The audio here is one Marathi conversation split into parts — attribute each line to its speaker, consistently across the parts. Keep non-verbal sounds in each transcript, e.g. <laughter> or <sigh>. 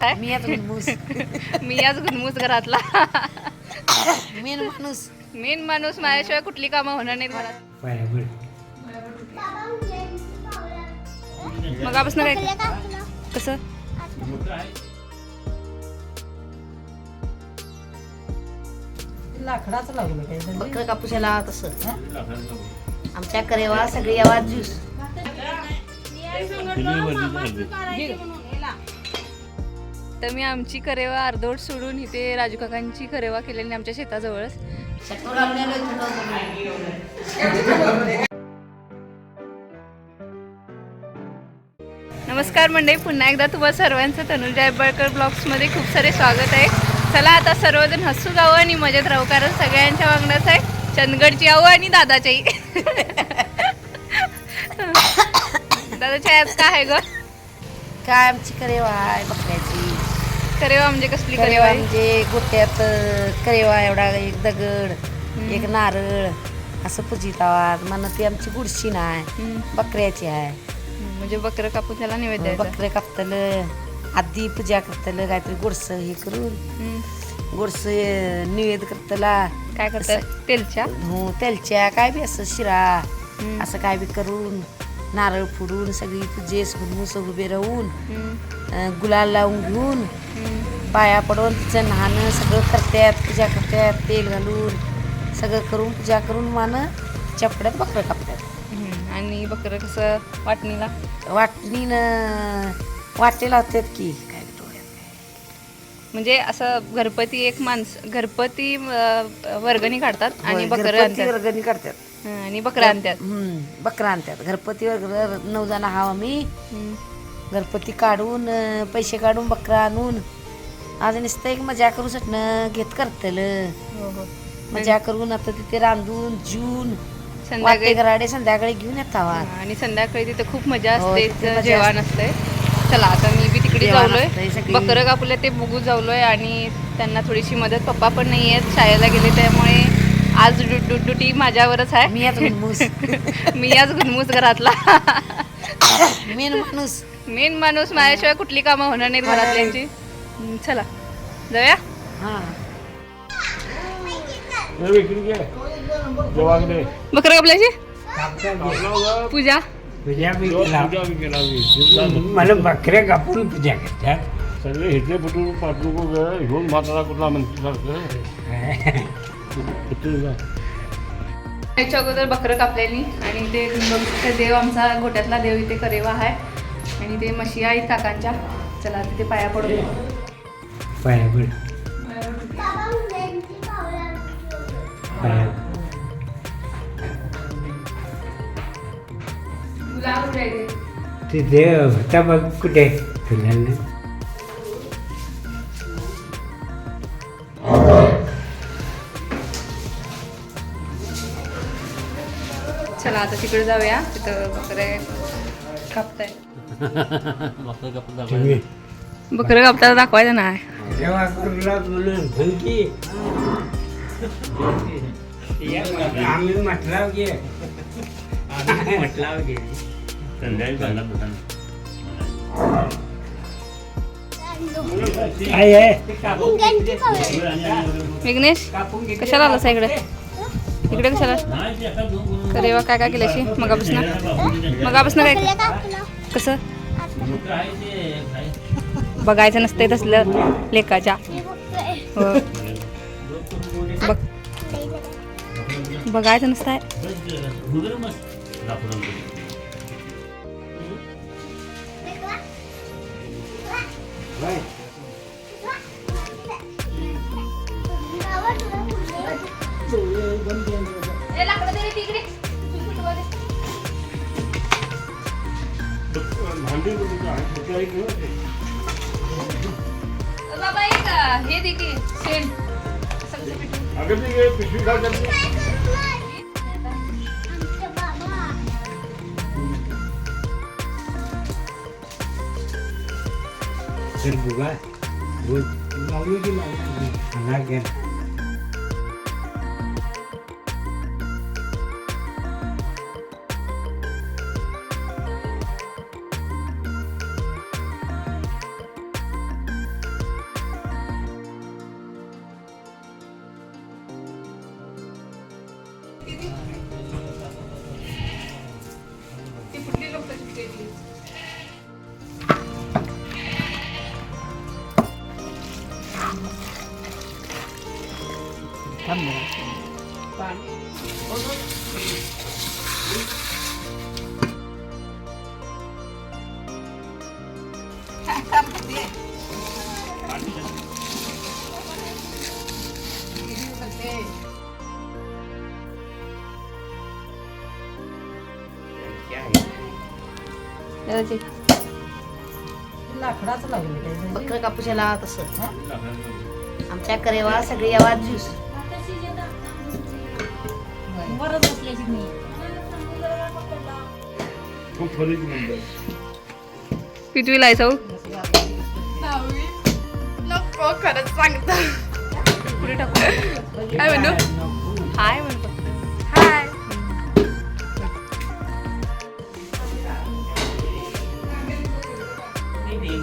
Speaker 1: काय?
Speaker 2: मी आज गुणमूस <laughs>
Speaker 1: मी याच गुणमूस घरातला. <laughs>
Speaker 2: मेन माणूस.
Speaker 1: मेन माणूस माझ्याशिवाय कुठली कामं होणार नाहीत घरात. मग आपण काय कसं?
Speaker 2: लाकडाच लागलं बकर कापूशाला तसं. आमच्या करेवा सगळी आवाज ज्यूस.
Speaker 1: तर मी आमची करेवा अर्धवट सोडून इथे राजू काकांची करेवा केलेली आमच्या शेताजवळच. नमस्कार मंडळी पुन्हा एकदा तुम्हाला सर्वांचं तनुजा हेब्बाळकर ब्लॉग्समध्ये खूप सारे स्वागत आहे. चला आता सर्वजण हसू जावं आणि मजेत राहू कारण सगळ्यांच्या वागण्याच आहे चंदगडची आहो आणि दादाच्याही. दादाच्या आज काय आहे ग?
Speaker 2: काय आमची करेवा आहे बकऱ्याची.
Speaker 1: करेवा म्हणजे कसली करेवा
Speaker 2: म्हणजे गोट्यात करेवा एवढा एक दगड एक नारळ असं पूजित आवाज म्हणून ती आमची गुडशी नाही
Speaker 1: हम्म.
Speaker 2: बकऱ्याची आहे
Speaker 1: म्हणजे बकरं कापून त्याला नैवेद्य द्यायचा.
Speaker 2: बकरे कापतलं आधी पूजा करतलं काहीतरी गोडस हे करून
Speaker 1: हम्म.
Speaker 2: गोडस निवेद करतला
Speaker 1: काय करतात तेलच्या
Speaker 2: हो तेलच्या काय बी असं शिरा
Speaker 1: हम्म.
Speaker 2: असं काय बी करून नारळ फोडून सगळी पूजेस उभे राहून
Speaker 1: हम्म.
Speaker 2: अं, गुलाल लावून घेऊन
Speaker 1: हम्म.
Speaker 2: पाया पडून तिचं नहाणं सगळं करतात पूजा करतात तेल घालून सगळं करून पूजा करून मानं चपड्यात बकरं कापतात.
Speaker 1: आणि बकरं कसं वाटणीला?
Speaker 2: वाटणीनं वाटे लावतात की काय
Speaker 1: म्हणजे असं घरपती एक माणस घरपती अं, वर्गणी काढतात आणि बकरं आणतात.
Speaker 2: वर्गणी काढतात
Speaker 1: हं, आणि बकरं आणतात.
Speaker 2: हम्म, बकरं आणतात. घरपती वर्ग नऊ जण आहाव आम्ही. घरपती काढून अं, पैसे काढून बकरं आणून आज नुसतं एक मजा करू सटणं घेत करतलं.
Speaker 1: हो हो.
Speaker 2: मजा करून आता तिथे रांधून जून
Speaker 1: संध्याकाळी
Speaker 2: गराडे संध्याकाळी घेऊन येतात
Speaker 1: हं, आणि संध्याकाळी तिथे खूप मजा
Speaker 2: हो,
Speaker 1: असते जेवण असते. चला आता मी बी तिकडे जाऊलोय.
Speaker 2: असतंय.
Speaker 1: बकरं कापले ते बघू जाऊलोय आणि त्यांना थोडीशी मदत पप्पा पण नाही आहेत शाळेला गेले त्यामुळे आज ड्युटी माझ्यावरच आहे.
Speaker 2: मी आज गुणमूस <laughs>
Speaker 1: मी आज गुणमूस घरातला.
Speaker 2: मेन माणूस.
Speaker 1: मेन माणूस माझ्याशिवाय कुठली कामं होणार नाहीत. घरातल्यांची. चला. जाऊया?
Speaker 2: हा.
Speaker 1: बकरं कापल्याची? पूजा.
Speaker 3: पूजा बी केला.
Speaker 4: सगळे
Speaker 3: मला बकऱ्या कापून पूजा करतात.
Speaker 4: हिटले फुटून पाठवू घेऊन म्हातारा कुठला.
Speaker 1: त्याच्या अगोदर बकरं कापलेली आणि ते बघ- देव आमचा गोट्यातला देव इथे करेवा आहे. आणि ते म्हशी आहेत काकांच्या. चला तिथे पाया पडून येऊ.
Speaker 3: पाया पड पाया
Speaker 1: गुलाब कुठे आहे. ते?
Speaker 3: देव होता बघ कुठे
Speaker 1: चला आता तिकडे जाऊया. तिथं बकरे कापताय बकरं कापताना दाखवायचं नाही.
Speaker 3: म्हणून आम्ही म्हटलं गे काय आहे
Speaker 1: विघ्नेश कशाला आलास इकडे? इकडे कशाला? करेवा काय काय केल्याशी? मगापासून? मगापासून काय कसं? बघायचं नसतंय तसलं लेकाच्या हो. बघ. बघायचं नसतंय.
Speaker 4: भांडी
Speaker 1: बाबा एक हे दे की शेण.
Speaker 4: अगं ती काय पिशवी का करते?
Speaker 3: तर बुगा बोल. लावली की लावली. Tamam. Ben
Speaker 1: onu
Speaker 2: लाकडाचं लागलं बकर कापूशाला तसं. आमच्या करेवा सगळी आवाज ज्यूस.
Speaker 1: नको खरंच सांगता. काय म्हणू? हाय म्हण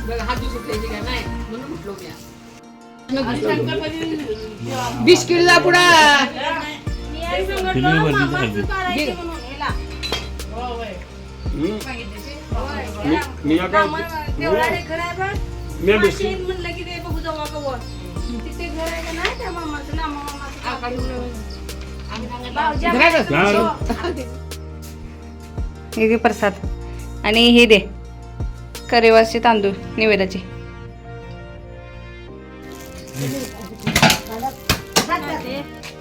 Speaker 1: बघ. ये घेतला
Speaker 4: तुम्ही असं कसं काय म्हणलं जरा? म्हणून तो असं
Speaker 1: उरली अर्ध्या अर्धी
Speaker 4: आहे ना.
Speaker 2: होय
Speaker 4: हम्म. मस्त.
Speaker 1: बिस्किटचा पुडा
Speaker 4: फिल्मी वरती चालते. हम्म. मी-
Speaker 1: हे प्रसाद आणि हे दे करेवाचे तांदूळ निवेदाचे.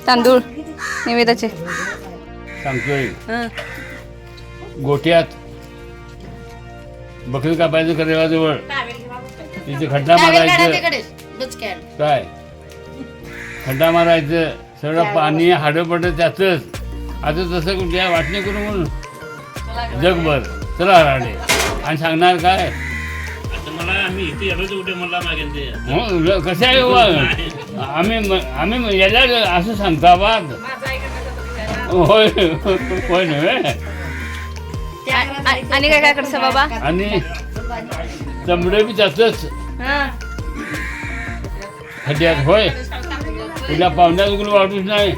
Speaker 1: तांदूळ निवेदाचे.
Speaker 4: सांगतोय. गोट्यात बकरी कापायचं करेवाजवळ. तिथे खड्डा मारायचं. काय? खड्डा मारायचं. सगळं पाणी हाडं पडत त्यातच. आता तसं कुठल्या वाटणे करू म्हणून? जगभर. चला राडे आणि सांगणार काय?
Speaker 5: आता मला आम्ही इथे येलो कुठे मला मागेल ते?
Speaker 4: हो, कसं आहे? आम्ही आम्ही याला असं सांगता बा होय. होय नव्हे
Speaker 1: आ- आणि काय काय करसा बाबा?
Speaker 4: आणि चमडे बी त्यातच
Speaker 1: हं.
Speaker 4: खड्ड्यात होय. उद्या पाहुण्यात उघडून वाटूच नाही.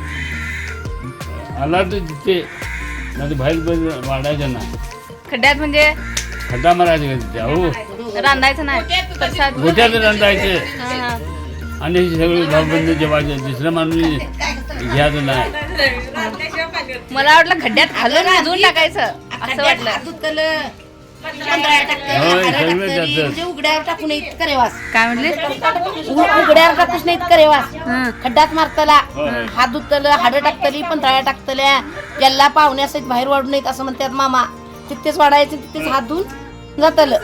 Speaker 4: आला तर तिथे. नाही बाहेर पण वाढायचं ना
Speaker 1: खड्ड्यात म्हणजे?
Speaker 4: खड्डा मारायचा का तिथे? हो
Speaker 1: रांधायचं नाही. प्रसाद
Speaker 4: गोट्यात रांधायचं.
Speaker 1: हं, हं.
Speaker 4: आणि हे सगळं भावबंद जेवायचं. दुसरं माणूस घ्यायचं नाही.
Speaker 1: मला वाटलं खड्ड्यात घालून भिजवून टाकायचं. असं वाटलं.
Speaker 4: होय सगळं
Speaker 2: म्हणजे उघड्यावर टाकू नये करेवास
Speaker 1: काय म्हणले?
Speaker 2: उघड्यावर टाकूच नाहीत करेवास
Speaker 1: हं.
Speaker 2: खड्ड्यात मारतला.
Speaker 4: होय.
Speaker 2: हात धुतलं हाडं टाकतली पंधराळ्या टाकतल्या. ज्याला पाहुण्यासहित बाहेर वाढू नयेत असं म्हणतात मामा. तिथेच वाढायचे तिथेच हात धुवून जातलं.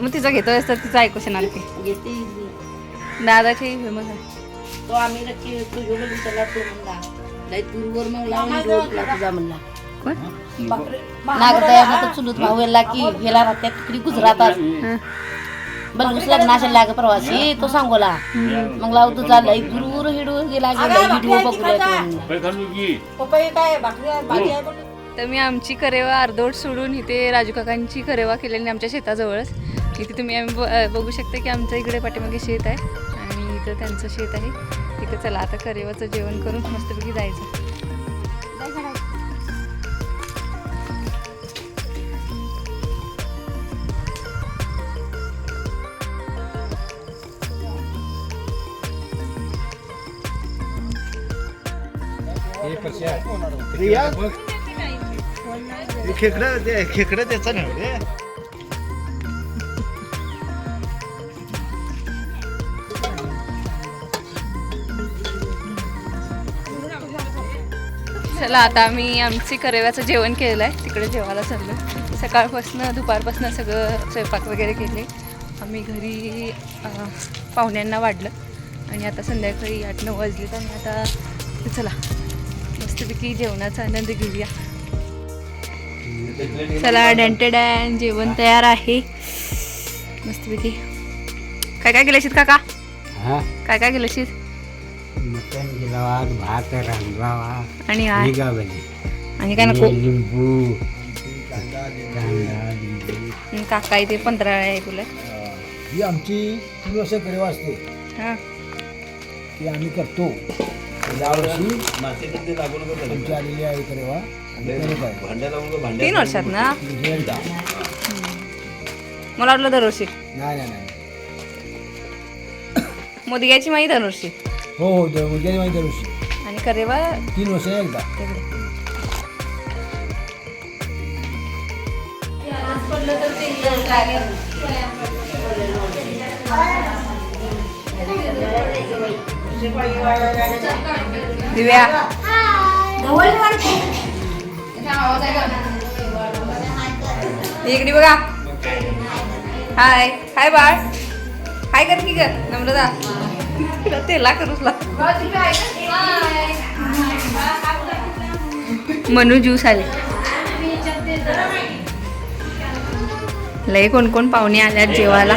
Speaker 1: मग तिचं घेतोय तर तिचं ऐकू शकणार की दादाची फेमस आहे.
Speaker 2: तो आम्ही नक्की तुझ्या तो म्हणला लय दूरवर मग लावून रोडला तुझा म्हणला.
Speaker 1: कोण?
Speaker 2: नागदया तर चुलत भाऊ याला की गेला राहत्या तिकडे गुजरातात
Speaker 1: हं.
Speaker 2: बलगुस लग्नाच्या लाग प्रवासी तो सांगोला मग लाव तुझा लय दूर हिडू गेला व्हिडिओ बघूया तो
Speaker 4: की.
Speaker 1: तर मी आमची करेवा अर्धवट सोडून इथे राजू काकांची करेवा केलेली आमच्या शेताजवळच. इथे तुम्ही आम्ही बघू शकता की आमच्या इकडे पाठीमागे शेत आहे आणि इथं त्यांचं शेत आहे. इथं चला आता करेवाचं जेवण करून मस्तपैकी जायचं.
Speaker 3: खेकडं ते खेकडं त्याचं
Speaker 1: चला आता आम्ही आमची करेव्याचं जेवण केलेलं आहे तिकडे जेवायला चाललो सकाळपासनं दुपारपासनं सगळं स्वयंपाक वगैरे केले. आम्ही घरी पाहुण्यांना वाढलं. आणि आता संध्याकाळी आठ नऊ वाजले तर आम्ही आता चला. मस्तपैकी जेवणाचा आनंद घेऊया. चला डॅन्टे डॅन जेवण तयार आहे. मस्तपैकी. काय काय केलं काका?
Speaker 3: हा?
Speaker 1: काय काय केलं शीत
Speaker 3: मटण गेला भात रांधला
Speaker 1: आणि आणि काय नको?
Speaker 3: लिंबू.
Speaker 1: काका इथे पंधरा आहे तुला
Speaker 6: ही आमची तीन वर्ष करेवा असते.
Speaker 1: हां.
Speaker 6: ती आम्ही करतो. यावर्षी आलेली आहे.
Speaker 1: तीन वर्षात ना? मला वाटलं दरवर्षी.
Speaker 6: नाही नाही नाही.
Speaker 1: मोदग्याची माही दरवर्षी.
Speaker 6: हो हो दर मुलग्याची माहिती दरवर्षी.
Speaker 1: आणि करेवा
Speaker 6: तीन वर्ष एकदा.
Speaker 1: दिव्या. इकडे बघा. हाय. हाय बाळ. हाय कर की कर नम्रता. तेला करूच मनू ज्यूस आले. लय कोण कोण पाहुणे आल्यात जेवायला.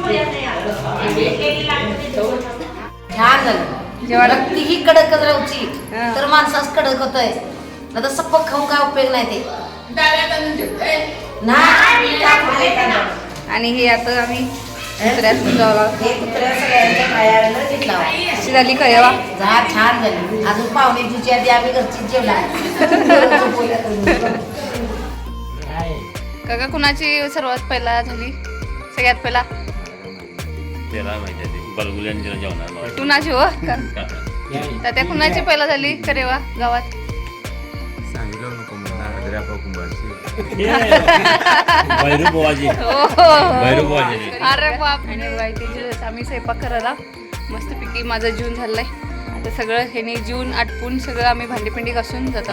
Speaker 2: छान झालं.
Speaker 1: जेवायला
Speaker 2: रक्ती ही कडकच राहूची. तर माणसाच कडक होतंय. तर सप्पक खाऊन काय उपयोग नाही ते.
Speaker 1: आणि हे आता आम्ही
Speaker 2: घेतला
Speaker 1: अशी झाली कळवा
Speaker 2: जा छान झाली. अजून पाहुणे जुची आधी आम्ही घरची जेवला
Speaker 1: काका कुणाची सर्वात पहिला झाली? सगळ्यात पहिला?
Speaker 5: त्याला माहिती आहे ते. बलगुल्यांच्या जेवणार
Speaker 1: कुणाची हो? तर त्या कुणाची पहिला झाली? करेवा गावात.
Speaker 5: भैरू बोवाजी.
Speaker 1: हो.
Speaker 5: भैरू बोवाजी.
Speaker 1: अरे बाप आणि आम्ही स्वयंपाक करायला मस्तपैकी माझं जीवन झालंय. आता सगळं ह्याने जीवन आटपून सगळं आम्ही भांडीपिंडी घासून जातो.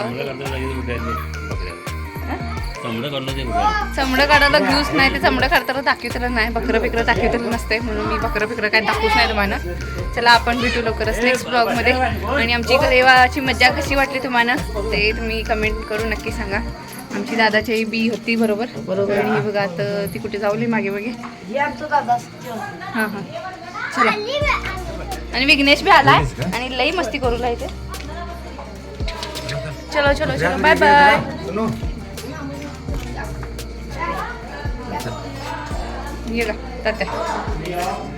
Speaker 1: चमडं काढायला घेऊच नाही ते चमडं काढताना दाखवतेलं नाही. बकरं बिकरं दाखवतेलं नसते म्हणून मी बकरं बिकरं काय दाखवूच नाही तुम्हाला. चला आपण भेटू लवकरच नेक्स्ट ब्लॉगमध्ये आणि आमची देवाची मज्जा कशी वाटली तुम्हाला ते तुम्ही कमेंट करून नक्की सांगा. आमची दादाची बी होती बरोबर. बरोबर. आणि ही बघा आता ती कुठे जाऊली मागे मागे. हां हां. चला. आणि विघ्नेश बी आलाय आणि लई मस्ती करू इथे चलो. चलो चलो बाय बाय ये का तात्या